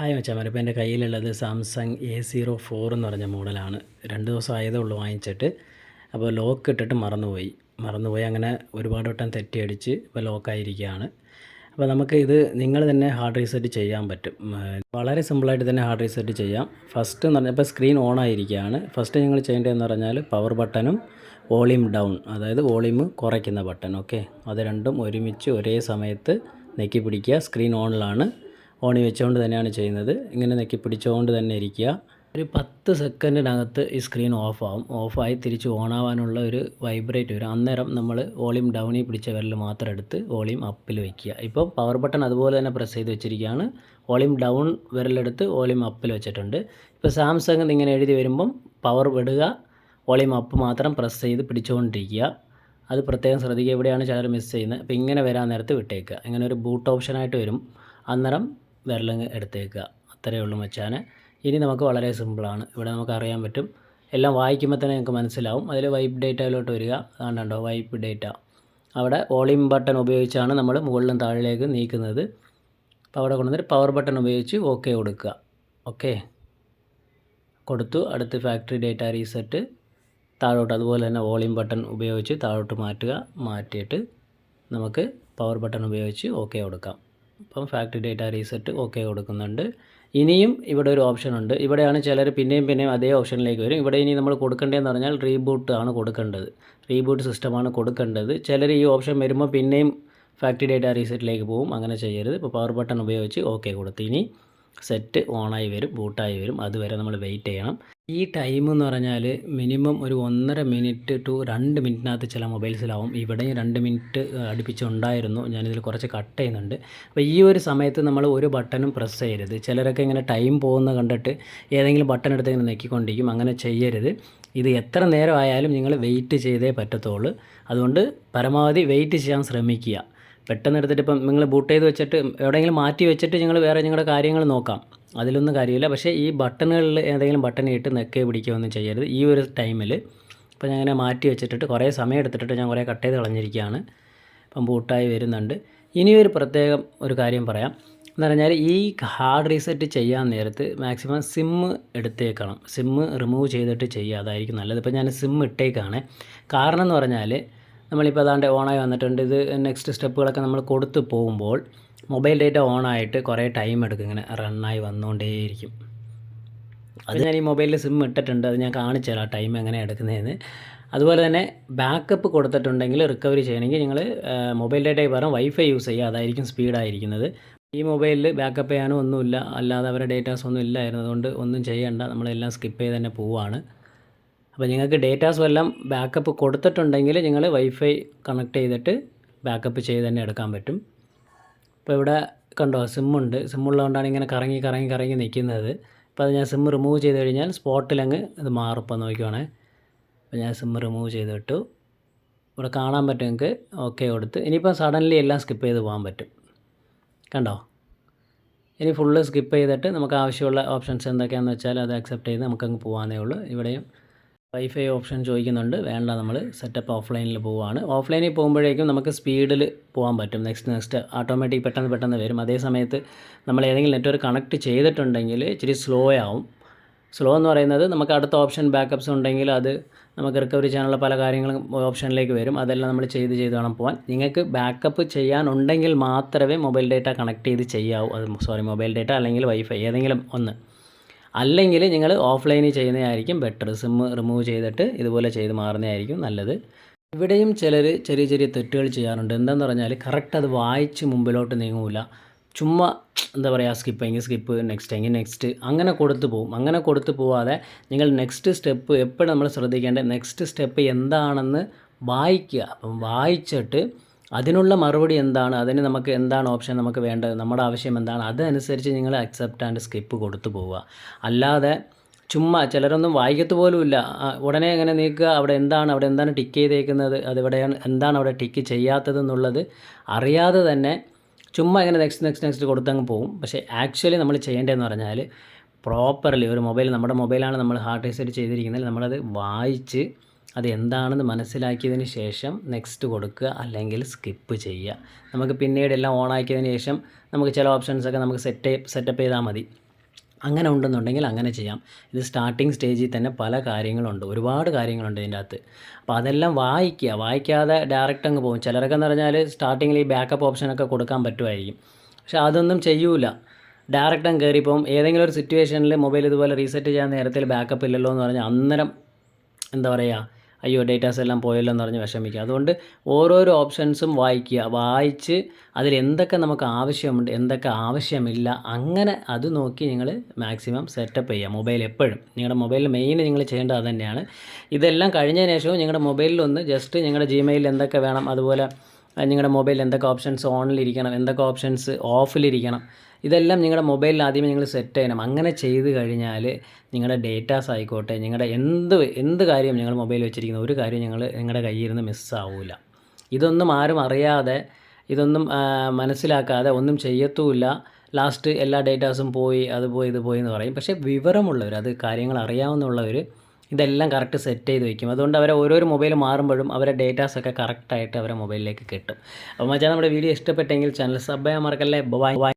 Hi മച്ചാമാർ ഇപ്പോൾ എന്റെ കയ്യിലുള്ളത് സാംസങ് എ സീറോ ഫോർ എന്ന് പറഞ്ഞ മോഡലാണ്. രണ്ട് ദിവസം ആയതേ ഉള്ളൂ വാങ്ങിച്ചിട്ട്. അപ്പോൾ ലോക്ക് ഇട്ടിട്ട് മറന്നുപോയി. മറന്നുപോയി. അങ്ങനെ ഒരുപാട് വട്ടം തെറ്റിയടിച്ച് ഇപ്പോൾ ലോക്കായിരിക്കുകയാണ്. അപ്പോൾ നമുക്ക് ഇത് നിങ്ങൾ തന്നെ ഹാർഡ് റീസെറ്റ് ചെയ്യാൻ പറ്റും. വളരെ സിമ്പിളായിട്ട് തന്നെ ഹാർഡ് റീസെറ്റ് ചെയ്യാം. ഫസ്റ്റ് എന്ന് പറഞ്ഞാൽ ഇപ്പോൾ സ്ക്രീൻ ഓൺ ആയിരിക്കുകയാണ്. ഫസ്റ്റ് നിങ്ങൾ ചെയ്യേണ്ടതെന്ന് പറഞ്ഞാൽ പവർ ബട്ടണും വോളിയം ഡൗൺ അതായത് വോളിയം കുറയ്ക്കുന്ന ബട്ടൺ. ഓക്കെ? അത് രണ്ടും ഒരുമിച്ച് ഒരേ സമയത്ത് നെക്കി പിടിക്കുക. സ്ക്രീൻ ഓണിലാണ്. ഓണി വെച്ചുകൊണ്ട് തന്നെയാണ് ചെയ്യുന്നത്. ഇങ്ങനെ നെക്കി പിടിച്ചുകൊണ്ട് തന്നെ ഇരിക്കുക. ഒരു പത്ത് സെക്കൻഡിനകത്ത് ഈ സ്ക്രീൻ ഓഫ് ആവും. ഓഫായി തിരിച്ച് ഓണാവാനുള്ള ഒരു വൈബ്രേറ്റ് വരും അന്നേരം നമ്മൾ വോളിയം ഡൗണിൽ പിടിച്ച വിരൽ മാത്രം എടുത്ത് വോളിയം അപ്പിൽ വയ്ക്കുക ഇപ്പോൾ പവർ ബട്ടൺ അതുപോലെ തന്നെ പ്രസ് ചെയ്ത് വെച്ചിരിക്കുകയാണ്. വോളിയം ഡൗൺ വിരലെടുത്ത് വോളിയം അപ്പിൽ വെച്ചിട്ടുണ്ട്. ഇപ്പോൾ സാംസങ് ഇങ്ങനെ എഴുതി വരുമ്പം പവർ വിടുക വോളിയം അപ്പ് മാത്രം പ്രസ് ചെയ്ത് പിടിച്ചുകൊണ്ടിരിക്കുക അത് പ്രത്യേകം ശ്രദ്ധിക്കുക. എവിടെയാണ് ചിലർ മിസ് ചെയ്യുന്നത്? അപ്പോൾ ഇങ്ങനെ വരാൻ നേരത്ത് വിട്ടേക്കുക. ഇങ്ങനെ ഒരു ബൂട്ട് ഓപ്ഷനായിട്ട് വരും. അന്നേരം വിരലങ്ങ് എടുത്തേക്കുക. അത്രയേ ഉള്ളൂ മച്ചാന്. ഇനി നമുക്ക് വളരെ സിമ്പിളാണ്. ഇവിടെ നമുക്ക് അറിയാൻ പറ്റും. എല്ലാം വായിക്കുമ്പോൾ തന്നെ നിങ്ങൾക്ക് മനസ്സിലാവും. അതിൽ വൈപ്പ് ഡേറ്റയിലോട്ട് വരിക. കണ്ടോ? Wipe data. അവിടെ വോളിയം ബട്ടൺ ഉപയോഗിച്ചാണ് നമ്മൾ മുകളിലും താഴേക്ക് നീക്കുന്നത്. അപ്പോൾ അവിടെ കൊണ്ടുവന്നിട്ട് പവർ ബട്ടൺ ഉപയോഗിച്ച് ഓക്കെ കൊടുക്കുക. ഓക്കെ കൊടുത്തു. അടുത്ത് ഫാക്ടറി ഡേറ്റ റീസെറ്റ്. താഴോട്ട് അതുപോലെ തന്നെ വോളിയം ബട്ടൺ ഉപയോഗിച്ച് താഴോട്ട് മാറ്റുക. മാറ്റിയിട്ട് നമുക്ക് പവർ ബട്ടൺ ഉപയോഗിച്ച് ഓക്കെ കൊടുക്കാം. അപ്പം ഫാക്ടറി ഡേറ്റ റീസെറ്റ് ഓക്കെ കൊടുക്കുന്നുണ്ട്. ഇനിയും ഇവിടെ ഒരു ഓപ്ഷൻ ഉണ്ട്. ഇവിടെയാണ് ചിലർ പിന്നെയും പിന്നെയും അതേ ഓപ്ഷനിലേക്ക് വരും. ഇവിടെ ഇനി നമ്മൾ കൊടുക്കേണ്ടതെന്ന് പറഞ്ഞാൽ റീബൂട്ട് ആണ് കൊടുക്കേണ്ടത്. റീബൂട്ട് സിസ്റ്റമാണ് കൊടുക്കേണ്ടത്. ചിലർ ഈ ഓപ്ഷൻ വരുമ്പോൾ പിന്നെയും ഫാക്ടറി ഡേറ്റ റീസെറ്റിലേക്ക് പോകും. അങ്ങനെ ചെയ്യരുത്. ഇപ്പോൾ പവർ ബട്ടൺ ഉപയോഗിച്ച് ഓക്കെ കൊടുത്ത്. ഇനി സെറ്റ് ഓണായി വരും ബൂട്ടായി വരും. അതുവരെ നമ്മൾ വെയിറ്റ് ചെയ്യണം. ഈ ടൈം എന്ന് പറഞ്ഞാൽ മിനിമം ഒരു ഒന്നര മിനിറ്റ് ടു രണ്ട് മിനിറ്റിനകത്ത് ചില മൊബൈൽസിലാവും ഇവിടെയും രണ്ട് മിനിറ്റ് അടുപ്പിച്ചുണ്ടായിരുന്നു. ഞാനിതിൽ കുറച്ച് കട്ട് ചെയ്യുന്നുണ്ട്. അപ്പോൾ ഈ ഒരു സമയത്ത് നമ്മൾ ഒരു ബട്ടണും പ്രസ് ചെയ്യരുത്. ചിലരൊക്കെ ഇങ്ങനെ ടൈം പോകുന്ന കണ്ടിട്ട് ഏതെങ്കിലും ബട്ടൺ എടുത്ത് ഇങ്ങനെ നെക്കിക്കൊണ്ടിരിക്കും. അങ്ങനെ ചെയ്യരുത്. ഇത് എത്ര നേരം ആയാലും നിങ്ങൾ വെയിറ്റ് ചെയ്തേ പറ്റത്തുള്ളൂ. അതുകൊണ്ട് പരമാവധി വെയിറ്റ് ചെയ്യാൻ ശ്രമിക്കുക. പെട്ടെന്ന് എടുത്തിട്ട് ഇപ്പം നിങ്ങൾ ബൂട്ട് ചെയ്ത് വെച്ചിട്ട് എവിടെയെങ്കിലും മാറ്റി വെച്ചിട്ട് നിങ്ങൾ വേറെ നിങ്ങളുടെ കാര്യങ്ങൾ നോക്കാം. അതിലൊന്നും കാര്യമില്ല. പക്ഷേ ഈ ബട്ടണുകളിൽ ഏതെങ്കിലും ബട്ടൺ ഇട്ട് നെക്ക് പിടിക്കുകയൊന്നും ചെയ്യരുത്. ഈ ഒരു ടൈമിൽ ഇപ്പോൾ ഞാൻ ഇങ്ങനെ മാറ്റി വെച്ചിട്ട് കുറേ സമയം എടുത്തിട്ട് ഞാൻ കുറേ കട്ട് ചെയ്ത് കളഞ്ഞിരിക്കുകയാണ്. ഇപ്പം ബൂട്ടായി വരുന്നുണ്ട്. ഇനിയൊരു പ്രത്യേകം ഒരു കാര്യം പറയാം. എന്ന് പറഞ്ഞാൽ ഈ ഹാർഡ് റീസെറ്റ് ചെയ്യാൻ നേരത്ത് മാക്സിമം സിമ്മ് എടുത്തേക്കണം. സിമ്മ് റിമൂവ് ചെയ്തിട്ട് ചെയ്യുക അതായിരിക്കും നല്ലത്. ഇപ്പോൾ ഞാൻ സിമ്മ് ഇട്ടേക്കാണ്. കാരണം എന്ന് പറഞ്ഞാൽ നമ്മളിപ്പോൾ അതാണ്ട് ഓണായി വന്നിട്ടുണ്ട്. ഇത് നെക്സ്റ്റ് സ്റ്റെപ്പുകളൊക്കെ നമ്മൾ കൊടുത്ത് പോകുമ്പോൾ മൊബൈൽ ഡേറ്റ ഓണായിട്ട് കുറേ ടൈം എടുക്കും. ഇങ്ങനെ റണ്ണായി വന്നുകൊണ്ടേയിരിക്കും അത് ഞാൻ ഈ മൊബൈലിൽ സിം ഇട്ടിട്ടുണ്ട്. അത് ഞാൻ കാണിച്ചു തരാം. ടൈം എങ്ങനെ എടുക്കുന്നതെന്ന്. അതുപോലെ തന്നെ ബാക്കപ്പ് കൊടുത്തിട്ടുണ്ടെങ്കിൽ റിക്കവറി ചെയ്യണമെങ്കിൽ നിങ്ങൾ മൊബൈൽ ഡേറ്റയ്ക്ക് പകരം വൈഫൈ യൂസ് ചെയ്യുക. അതായിരിക്കും സ്പീഡായിരിക്കുന്നത് ഈ മൊബൈലിൽ ബാക്കപ്പ് ചെയ്യാനും ഒന്നുമില്ല. അല്ലാതെ അവരുടെ ഡേറ്റാസ് ഒന്നും ഇല്ലായിരുന്നു അതുകൊണ്ട് ഒന്നും ചെയ്യണ്ട. നമ്മളെല്ലാം സ്കിപ്പ് ചെയ്ത് തന്നെ പോവുകയാണ് അപ്പോൾ നിങ്ങൾക്ക് ഡേറ്റാസ് എല്ലാം ബാക്കപ്പ് കൊടുത്തിട്ടുണ്ടെങ്കിൽ നിങ്ങൾ വൈഫൈ കണക്ട് ചെയ്തിട്ട് ബാക്കപ്പ് ചെയ്ത് തന്നെ എടുക്കാൻ പറ്റും. ഇപ്പോൾ ഇവിടെ കണ്ടോ സിമ്മുണ്ട് സിമ്മുള്ളതുകൊണ്ടാണ് ഇങ്ങനെ കറങ്ങി കറങ്ങി കറങ്ങി നിൽക്കുന്നത്. അപ്പോൾ അത് ഞാൻ സിം റിമൂവ് ചെയ്ത് കഴിഞ്ഞാൽ സ്പോട്ടിലങ്ങ് ഇത് മാറും നോക്കുവാണേ അപ്പോൾ ഞാൻ സിം റിമൂവ് ചെയ്തിട്ടു ഇവിടെ കാണാൻ പറ്റും നിങ്ങൾക്ക് ഓക്കെ കൊടുത്ത്. ഇനിയിപ്പോൾ സഡൻലി എല്ലാം സ്കിപ്പ് ചെയ്ത് പോകാൻ പറ്റും. കണ്ടോ? ഇനി ഫുള്ള് സ്കിപ്പ് ചെയ്തിട്ട് നമുക്ക് ആവശ്യമുള്ള ഓപ്ഷൻസ് എന്തൊക്കെയാണെന്ന് വെച്ചാൽ അത് അക്സെപ്റ്റ് ചെയ്ത് നമുക്കങ്ങ് പോകാനേ ഉള്ളൂ. ഇവിടെയും വൈഫൈ ഓപ്ഷൻ ചോദിക്കുന്നുണ്ട്. വേണ്ട നമ്മൾ സെറ്റപ്പ് ഓഫ്ലൈനിൽ പോവുകയാണ് ഓഫ്ലൈനിൽ പോകുമ്പോഴേക്കും നമുക്ക് സ്പീഡിൽ പോകാൻ പറ്റും. നെക്സ്റ്റ് നെക്സ്റ്റ് ഓട്ടോമാറ്റിക് പെട്ടെന്ന് പെട്ടെന്ന് വരും. അതേ സമയത്ത് നമ്മൾ ഏതെങ്കിലും നെറ്റ്വർക്ക് കണക്ട് ചെയ്തിട്ടുണ്ടെങ്കിൽ ഇച്ചിരി സ്ലോ ആവും. സ്ലോ എന്ന് പറയുന്നത് നമുക്ക് അടുത്ത ഓപ്ഷൻ ബാക്കപ്സ് ഉണ്ടെങ്കിൽ അത് നമുക്ക് റിക്കവറി ചെയ്യാനുള്ള പല കാര്യങ്ങളും ഓപ്ഷനിലേക്ക് വരും. അതെല്ലാം നമ്മൾ ചെയ്ത് ചെയ്ത് വേണം പോകാൻ നിങ്ങൾക്ക് ബാക്കപ്പ് ചെയ്യാനുണ്ടെങ്കിൽ മാത്രമേ മൊബൈൽ ഡേറ്റ കണക്ട് ചെയ്ത് ചെയ്യാവൂ. അത് സോറി മൊബൈൽ ഡേറ്റ അല്ലെങ്കിൽ വൈഫൈ ഏതെങ്കിലും ഒന്ന്. അല്ലെങ്കിൽ നിങ്ങൾ ഓഫ്ലൈനിൽ ചെയ്യുന്നതായിരിക്കും ബെറ്റർ സിം റിമൂവ് ചെയ്തിട്ട് ഇതുപോലെ ചെയ്ത് മാറുന്നതായിരിക്കും നല്ലത്. ഇവിടെയും ചിലർ ചെറിയ ചെറിയ തെറ്റുകൾ ചെയ്യാറുണ്ട്. എന്താണെന്ന് പറഞ്ഞാൽ കറക്റ്റ് അത് വായിച്ച് മുമ്പിലോട്ട് നീങ്ങൂല. ചുമ്മാ എന്താ പറയുക സ്കിപ്പ് എങ്കിൽ സ്കിപ്പ് നെക്സ്റ്റ് എങ്കിൽ നെക്സ്റ്റ് അങ്ങനെ കൊടുത്തു പോകും അങ്ങനെ കൊടുത്തു പോവാതെ നിങ്ങൾ നെക്സ്റ്റ് സ്റ്റെപ്പ് എപ്പോഴും നമ്മൾ ശ്രദ്ധിക്കേണ്ടത് നെക്സ്റ്റ് സ്റ്റെപ്പ് എന്താണെന്ന് വായിക്കുക. അപ്പം വായിച്ചിട്ട് അതിനുള്ള മറുപടി എന്താണ്? അതിന് നമുക്ക് എന്താണ് ഓപ്ഷൻ നമുക്ക് വേണ്ടത്? നമ്മുടെ ആവശ്യം എന്താണ്? അതനുസരിച്ച് നിങ്ങൾ അക്സെപ്റ്റ് ആൻഡ് സ്കിപ്പ് കൊടുത്തു പോവുക. അല്ലാതെ ചുമ്മാ ചിലരൊന്നും വായിക്കത്ത് പോലുമില്ല ഉടനെ ഇങ്ങനെ നീക്കുക? അവിടെ എന്താണ്? അവിടെ എന്താണ് ടിക്ക് ചെയ്തേക്കുന്നത്? അതെവിടെയാണ് എന്താണ് അവിടെ ടിക്ക് ചെയ്യാത്തത് എന്നുള്ളത് അറിയാതെ തന്നെ ചുമ്മാ ഇങ്ങനെ നെക്സ്റ്റ് നെക്സ്റ്റ് നെക്സ്റ്റ് കൊടുത്തങ്ങ് പോകും പക്ഷേ ആക്ച്വലി നമ്മൾ ചെയ്യേണ്ടതെന്ന് പറഞ്ഞാൽ പ്രോപ്പർലി ഒരു മൊബൈൽ നമ്മുടെ മൊബൈലാണ് നമ്മൾ ഹാർഡ് റീസെറ്റ് ചെയ്തിരിക്കുന്നത് നമ്മളത് വായിച്ച് അത് എന്താണെന്ന് മനസ്സിലാക്കിയതിന് ശേഷം നെക്സ്റ്റ് കൊടുക്കുക അല്ലെങ്കിൽ സ്കിപ്പ് ചെയ്യുക. നമുക്ക് പിന്നീട് എല്ലാം ഓൺ ആക്കിയതിന് ശേഷം നമുക്ക് ചില ഓപ്ഷൻസൊക്കെ നമുക്ക് സെറ്റ് സെറ്റപ്പ് ചെയ്താൽ മതി. അങ്ങനെ ഉണ്ടെന്നുണ്ടെങ്കിൽ അങ്ങനെ ചെയ്യാം. ഇത് സ്റ്റാർട്ടിങ് സ്റ്റേജിൽ തന്നെ പല കാര്യങ്ങളുണ്ട്. ഒരുപാട് കാര്യങ്ങളുണ്ട് ഇതിന്റെ അകത്ത്. അപ്പോൾ അതെല്ലാം വായിക്കുക. വായിക്കാതെ ഡയറക്റ്റ് അങ്ങ് പോകും. ചിലരൊക്കെ എന്ന് പറഞ്ഞാൽ സ്റ്റാർട്ടിങ്ങിൽ ഈ ബാക്കപ്പ് ഓപ്ഷനൊക്കെ കൊടുക്കാൻ പറ്റുമായിരിക്കും. പക്ഷേ അതൊന്നും ചെയ്യൂല. ഡയറക്റ്റ് അങ്ങ് കയറിപ്പം ഏതെങ്കിലും ഒരു സിറ്റുവേഷനിൽ മൊബൈൽ ഇതുപോലെ റീസെറ്റ് ചെയ്യാൻ നേരത്തിൽ ബാക്കപ്പ് ഇല്ലല്ലോ എന്ന് പറഞ്ഞാൽ അന്നേരം എന്താ പറയുക? അയ്യോ ഡേറ്റാസ് എല്ലാം പോയല്ലോ എന്ന് പറഞ്ഞ് വിഷമിക്കുക. അതുകൊണ്ട് ഓരോരോ ഓപ്ഷൻസും വായിക്കുക. വായിച്ച് അതിൽ എന്തൊക്കെ നമുക്ക് ആവശ്യമുണ്ട് എന്തൊക്കെ ആവശ്യമില്ല അങ്ങനെ അത് നോക്കി നിങ്ങൾ മാക്സിമം സെറ്റപ്പ് ചെയ്യുക. മൊബൈൽ എപ്പോഴും. നിങ്ങളുടെ മൊബൈലിൽ മെയിൻ നിങ്ങൾ ചെയ്യേണ്ടത് അത് ഇതെല്ലാം കഴിഞ്ഞതിന് ശേഷവും നിങ്ങളുടെ മൊബൈലിൽ ഒന്ന് ജസ്റ്റ് നിങ്ങളുടെ ജിമെയിലിൽ എന്തൊക്കെ വേണം അതുപോലെ നിങ്ങളുടെ മൊബൈൽ എന്തൊക്കെ ഓപ്ഷൻസ് ഓണിലിരിക്കണം എന്തൊക്കെ ഓപ്ഷൻസ് ഓഫിലിരിക്കണം ഇതെല്ലാം നിങ്ങളുടെ മൊബൈലിൽ ആദ്യമേ നിങ്ങൾ സെറ്റ് ചെയ്യണം. അങ്ങനെ ചെയ്ത് കഴിഞ്ഞാൽ നിങ്ങളുടെ ഡേറ്റാസ് ആയിക്കോട്ടെ നിങ്ങളുടെ എന്ത് എന്ത് കാര്യം നിങ്ങൾ മൊബൈൽ വെച്ചിരിക്കുന്ന ഒരു കാര്യം ഞങ്ങൾ നിങ്ങളുടെ കയ്യിൽ നിന്ന് മിസ്സാവില്ല ഇതൊന്നും ആരും അറിയാതെ ഇതൊന്നും മനസ്സിലാക്കാതെ ഒന്നും ചെയ്യത്തുമില്ല ലാസ്റ്റ് എല്ലാ ഡേറ്റാസും പോയി അത് പോയി ഇത് പോയി എന്ന് പറയും. പക്ഷേ വിവരമുള്ളവർ അത് കാര്യങ്ങൾ അറിയാവുന്നുള്ളവർ ഇതെല്ലാം കറക്റ്റ് സെറ്റ് ചെയ്ത് വെക്കും. അതുകൊണ്ട് അവരെ ഓരോരോ മൊബൈൽ മാറുമ്പോഴും അവരെ ഡേറ്റാസൊക്കെ കറക്റ്റായിട്ട് അവരെ മൊബൈലിലേക്ക് കിട്ടും. അപ്പോൾ മച്ചാൽ നമ്മുടെ വീഡിയോ ഇഷ്ടപ്പെട്ടെങ്കിൽ ചാനൽ സബ് ചെയ്യാൻ മറക്കല്ലേ ബൈ